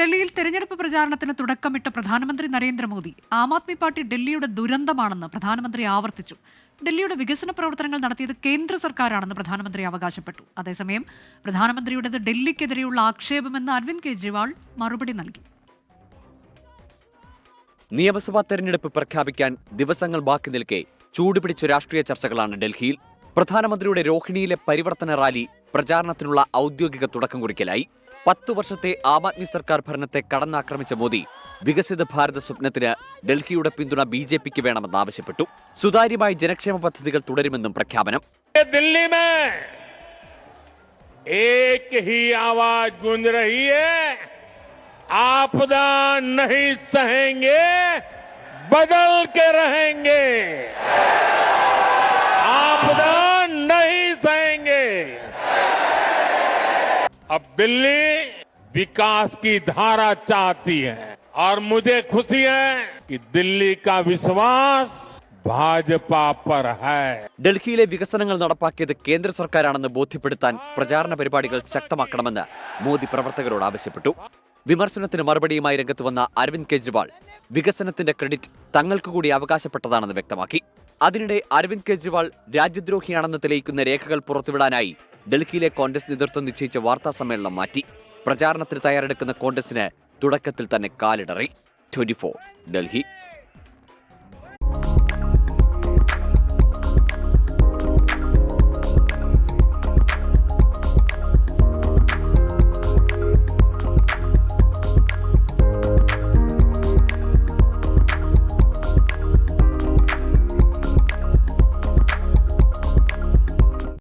ഡൽഹിയിൽ തെരഞ്ഞെടുപ്പ് പ്രചാരണത്തിന് തുടക്കമിട്ട പ്രധാനമന്ത്രി നരേന്ദ്രമോദി ആം ആദ്മി പാർട്ടി ഡൽഹിയുടെ ദുരന്തമാണെന്ന് പ്രധാനമന്ത്രി ആവർത്തിച്ചു. ഡൽഹിയുടെ വികസന പ്രവർത്തനങ്ങൾ നടത്തിയത് കേന്ദ്ര സർക്കാരാണെന്ന് പ്രധാനമന്ത്രി അവകാശപ്പെട്ടു. അതേസമയം പ്രധാനമന്ത്രിയുടേത് ഡൽഹിക്കെതിരെയുള്ള ആക്ഷേപമെന്ന് അരവിന്ദ് കെജ്രിവാൾ മറുപടി നൽകി. നിയമസഭാ തെരഞ്ഞെടുപ്പ് പ്രഖ്യാപിക്കാൻ ദിവസങ്ങൾ ബാക്കി നിൽക്കെ ചൂടുപിടിച്ച രാഷ്ട്രീയ ചർച്ചകളാണ് ഡൽഹിയിൽ. പ്രധാനമന്ത്രിയുടെ രോഹിണിയിലെ പരിവർത്തന റാലി പ്രചാരണത്തിനുള്ള ഔദ്യോഗിക തുടക്കം കുറിക്കലായി. പത്തു വർഷത്തെ ആം ആദ്മി സർക്കാർ ഭരണത്തെ കടന്നാക്രമിച്ച മോദി വികസിത ഭാരത സ്വപ്നത്തിന് ഡൽഹിയുടെ പിന്തുണ ബി ജെ പിക്ക് വേണമെന്ന് ആവശ്യപ്പെട്ടു സുതാര്യമായി ജനക്ഷേമ പദ്ധതികൾ തുടരുമെന്നും പ്രഖ്യാപനം ये दिल्ली में एक ही आवाज गूंज रही है आपदा नहीं सहेंगे बदल के रहेंगे आपदा अब दिल्ली विकास की धारा चाहती है और मुझे खुशी है कि दिल्ली का विश्वास भाजपा पर है ഡൽഹിയിലെ വികസനങ്ങൾ നടപ്പാക്കിയത് കേന്ദ്ര സർക്കാരാണെന്ന് ബോധ്യപ്പെടുത്താൻ പ്രചാരണ പരിപാടികൾ ശക്തമാക്കണമെന്ന് മോദി പ്രവർത്തകരോട് ആവശ്യപ്പെട്ടു വിമർശനത്തിന് മറുപടിയുമായി രംഗത്ത് വന്ന അരവിന്ദ് കെജ്രിവാൾ വികസനത്തിന്റെ ക്രെഡിറ്റ് തങ്ങൾക്ക് കൂടി അവകാശപ്പെട്ടതാണെന്ന് വ്യക്തമാക്കി അതിനിടെ അരവിന്ദ് കെജ്രിവാൾ രാജ്യദ്രോഹിയാണെന്ന് തെളിയിക്കുന്ന രേഖകൾ പുറത്തുവിടാനായി ഡൽഹിയിലെ കോൺഗ്രസ് നേതൃത്വം നിശ്ചയിച്ച വാർത്താ സമ്മേളനം മാറ്റി. പ്രചാരണത്തിന് തയ്യാറെടുക്കുന്ന കോൺഗ്രസിന് തുടക്കത്തിൽ തന്നെ കാലിടറി. ട്വന്റി ഡൽഹി.